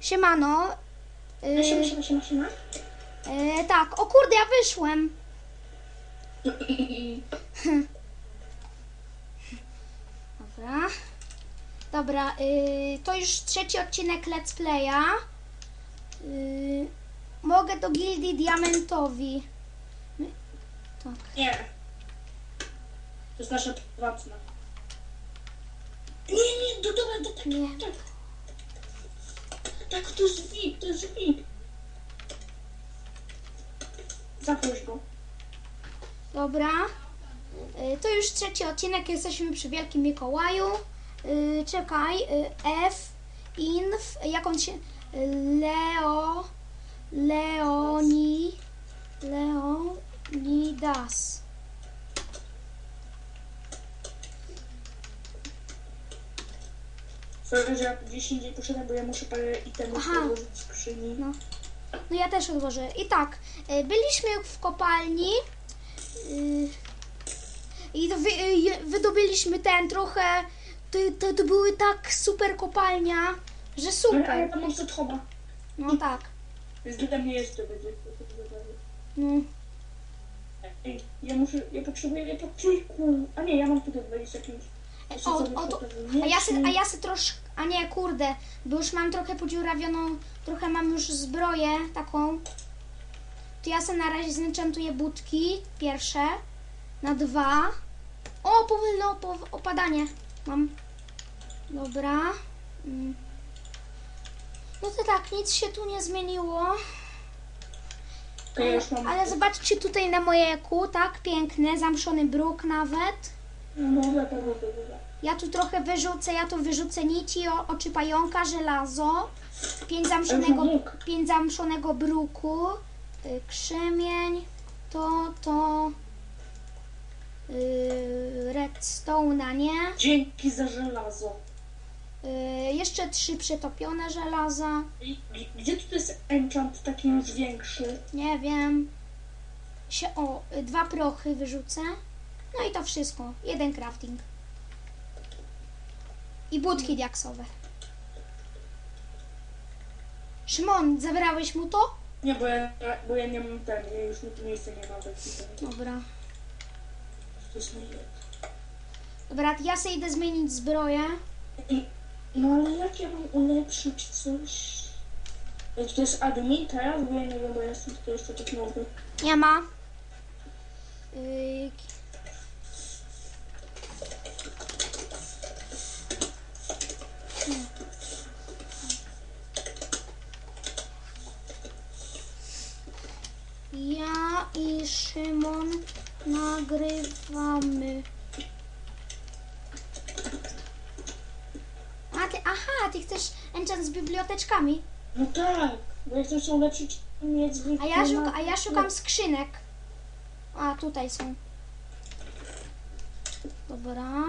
Siemano. No, Siema, Y, siema, siema, siema. y, tak, o kurde, ja wyszłem. Dobra. Dobra, y, to już trzeci odcinek Let's Playa. Y, mogę do gildii diamentowi. Tak. Nie. To jest nasza prywatna. Nie, nie, do, dobra, do, tak, Nie. tak. Tak, to jest VIP, to jest VIP. Zaproś go. Dobra. Y, To już trzeci odcinek, jesteśmy przy Wielkim Mikołaju. Y, Czekaj, y, F, Inf, on się... Leo, Leoni, Leonidas. Sorry, że ja gdzieś indziej poszedłem, bo ja muszę parę itemów Aha. odłożyć w skrzyni. No. No ja też odłożę. I tak, y, byliśmy w kopalni y, i to wy, y, wydobyliśmy ten trochę, to, to, to były tak super kopalnia, że Ale, ale super. tam mam sethoba. No tak. Więc dla mnie to będzie. No. Ej, ja muszę, ja potrzebuję, ja potrzebuję. A nie, ja mam tutaj 25. O, o, a ja se, a ja se troszkę, a nie, kurde, bo już mam trochę podziurawioną, trochę mam już zbroję taką. To ja se na razie zenchantuję budki, pierwsze, na dwa. O, powolne opo- opadanie mam. Dobra. Mm. No to tak, nic się tu nie zmieniło. To ja już mam. Ale zobaczcie tutaj na moje kół, tak, piękne, zamszony bruk nawet. Dobra. Ja tu trochę wyrzucę, ja tu wyrzucę nici, o- oczy pająka, żelazo, pięć zamszonego, bruk. pięć zamszonego bruku, y, krzemień, to, to, y, redstone'a, nie? Dzięki za żelazo. Y, jeszcze trzy przetopione żelaza, I Gdzie tu jest enchant taki już większy? nie wiem. Się, o, y, dwa prochy wyrzucę. No i to wszystko. Jeden crafting. I budki diaksowe. Szymon, zabrałeś mu to? Nie, bo ja, bo ja nie mam ten, ja już mi tu miejsca nie mam. Dobra. Dobra, ja sobie idę zmienić zbroję. No ale jak ja mam ulepszyć coś? Czy to jest admin teraz? Bo ja nie wiem, bo ja jestem tutaj jeszcze tak nowy. Nie ma. Yy, Ja i Szymon nagrywamy. A ty, aha, ty chcesz enchant z biblioteczkami. No tak, bo ja chcę ulepszyć mieć A ja, szuka, a ja szukam skrzynek. A, tutaj są. Dobra.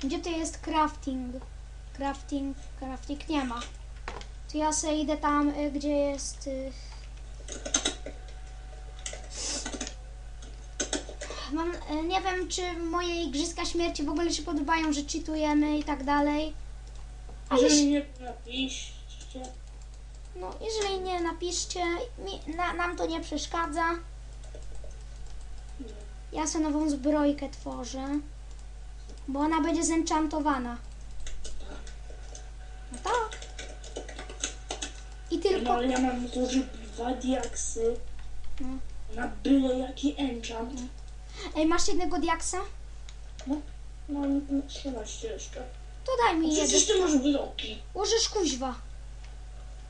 Gdzie to jest crafting? Crafting, crafting nie ma. To ja sobie idę tam, y, gdzie jest... y, Mam, y, nie wiem, czy moje Igrzyska Śmierci w ogóle się podobają, że cheatujemy i tak dalej. A jeśli, Jeżeli nie napiszcie. no, jeżeli nie, napiszcie. Mi, na, nam to nie przeszkadza. Ja sobie nową zbrojkę tworzę. Bo ona będzie zenchantowana. No tak. I No tylko... ale ja mam złożyć dwa diaksy No. na byle jaki enchant. Ej, masz jednego diaksa? No, mam 13 jeszcze. To daj mi jeden. Przecież ty masz bloki. Łożysz kuźwa.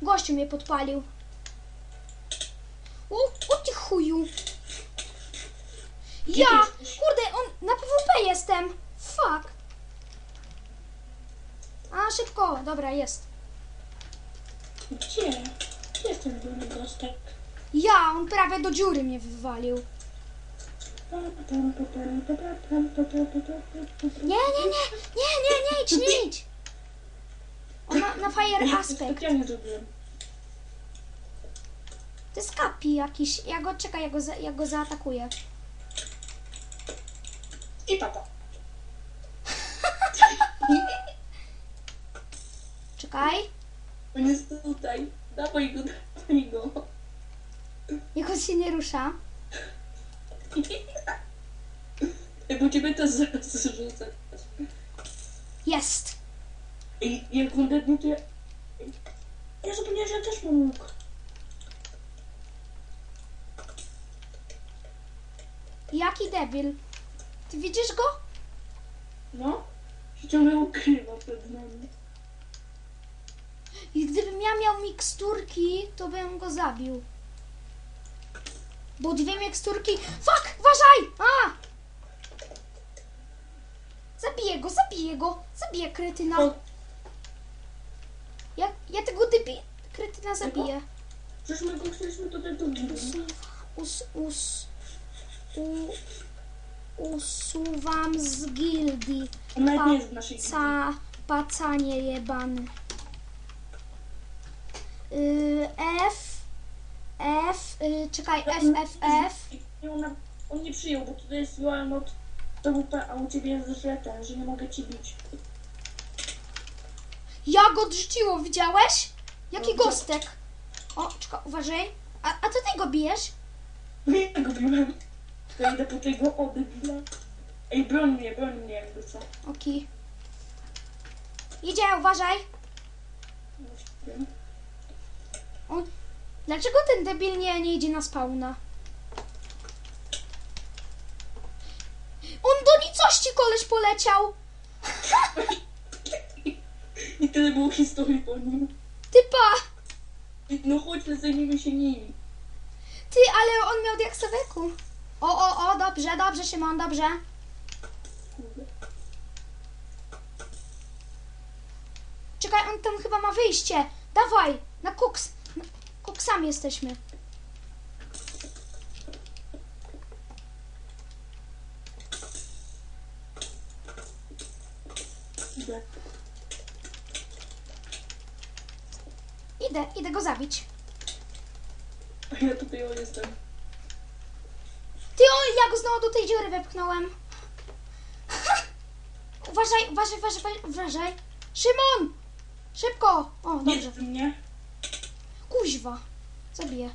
Gościu mnie podpalił. O, o ty chuju. Ja! Kurde, on na PWP jestem. Fuck. A, szybko. Dobra, jest. Gdzie? Gdzie jest ten dolny gostek? Ja, on prawie do dziury mnie wywalił. Nie, nie, nie, nie, nie, nie idź, nie idź. On ma na fire aspect. Specjalnie zrobiłem. To jest kapi jakiś. Ja go, czekaj, ja go, za, ja go zaatakuję. I papa. tutaj. Dawaj go, dawaj go. Niech on się nie rusza. Ej, ciebie też zaraz zrzucę. Jest. Ej, jak on dednie, to ja... Ja zapomniałem, że ja też mam łuk. Jaki debil. Ty widzisz go? No. Się ciągle ukrywa przed nami. I gdybym ja miał miksturki, to bym go zabił. Bo dwie miksturki... Fuck! Uważaj! A! Zabiję go, zabiję go. Zabiję kretyna. O, Ja, ja tego debi... Kretyna zabiję. przecież my go chcieliśmy do gildii. Us, us, u, usuwam z gildii. On nawet nie jest w naszej gildii. Ca, pacanie jebany. Y, F, F, y, czekaj, F, F, F. Nie, on, on nie przyjął, bo tutaj jest URL PWP, a u ciebie jest że ten, że nie mogę ci bić. Ja go odrzuciło, widziałeś? Jaki No, gostek. O, czekaj, uważaj. A, a to ty go bijesz? Nie go biłem. To idę po tego odbila. Ej, broń mnie, broń mnie jakby co. Oki. Idzie, uważaj. No, wiem. On... Dlaczego ten debil nie, nie idzie na spawna? On do nicości koleś poleciał. I tyle było historii po nim. Typa. No chodź, zajmijmy się nim. Ty, ale on miał diaksoweku. O, o, o, dobrze, dobrze, Szymon, dobrze. Czekaj, on tam chyba ma wyjście. Dawaj, na koks. Koksami jesteśmy. Idę. Idę, idę go zabić. A ja tutaj o jestem. Ty, o, ja go znowu do tej dziury wepchnąłem. uważaj, uważaj, uważaj, uważaj. Szymon! Szybko! O, Nie dobrze. z mnie. Kuźwa. Zabiję.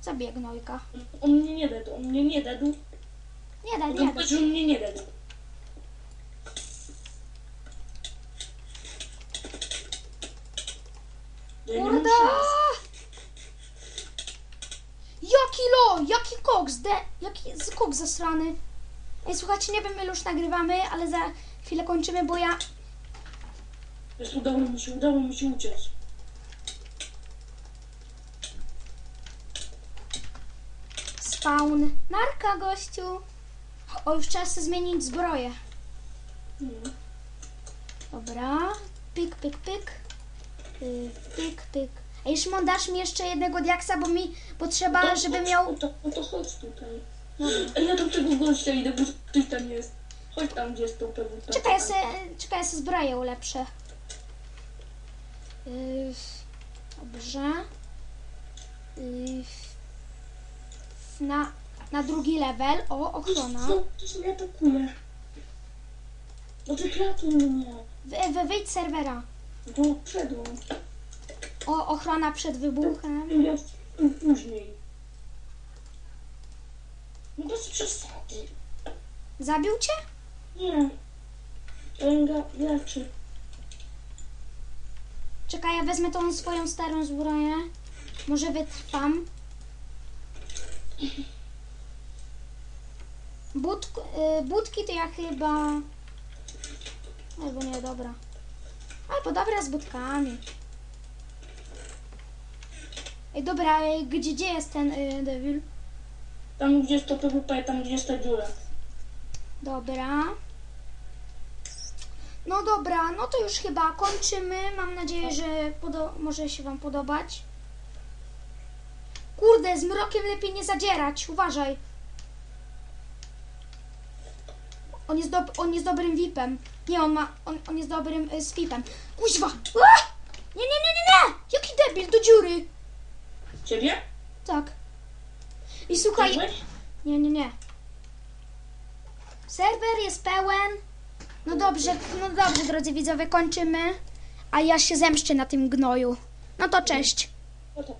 Zabiję gnojka. On mnie nie dadł, on mnie nie dadł. Nie daj, nie daj. on mnie nie mam Kurde! Jaki lo! Jaki koks! De, jaki z- koks zasrany. Ej, słuchajcie, nie wiem ile już nagrywamy, ale za chwilę kończymy, bo ja... Wiesz, udało mi się, udało mi się uciec. Spawn. Narka, gościu. O, już czas zmienić zbroję. Dobra. Pyk, pyk, pyk. Y, Pyk, pyk. Ej, Szymon, dasz mi jeszcze jednego diaksa, bo mi potrzeba, To żeby chodź, miał... No to, no to chodź tutaj. Dobra. Ej, ja do tego gościa idę, bo ktoś tam jest. Chodź tam, gdzie jest to PWP. Czekaj, ja se, czekaj, ja se zbroję ulepszę. Yy, dobrze. Yy, na, na drugi level. O, ochrona. Co? To się mnie atakuje. No ty kratuj mnie. Wy, wy, wyjdź z serwera. Bo przedł. O, ochrona przed wybuchem. Ja później. No bez przesady. Zabił cię? Nie. Ręga leczy. Czekaj, ja wezmę tą swoją starą zbroję. Może wytrwam. Budk, y, budki to ja chyba... Albo nie, dobra. Albo dobra z budkami. Ej, dobra, ej, gdzie, gdzie jest ten y, devil? Tam gdzie jest to PWP, tam gdzie jest ta dziura. Dobra. No dobra, no to już chyba kończymy. Mam nadzieję, że podo- może się Wam podobać. Kurde, z mrokiem lepiej nie zadzierać. Uważaj. On jest, dob- on jest dobrym VIP-em. Nie, on ma. On, on jest dobrym y, z VIP-em. Kuźwa! Ua! Nie, nie, nie, nie, nie! Jaki debil do dziury! Ciebie? Tak. I słuchaj. Byłeś? Nie, nie, nie. Serwer jest pełen. No dobrze, no dobrze, drodzy widzowie, kończymy. A ja się zemszczę na tym gnoju. No to cześć. No tak.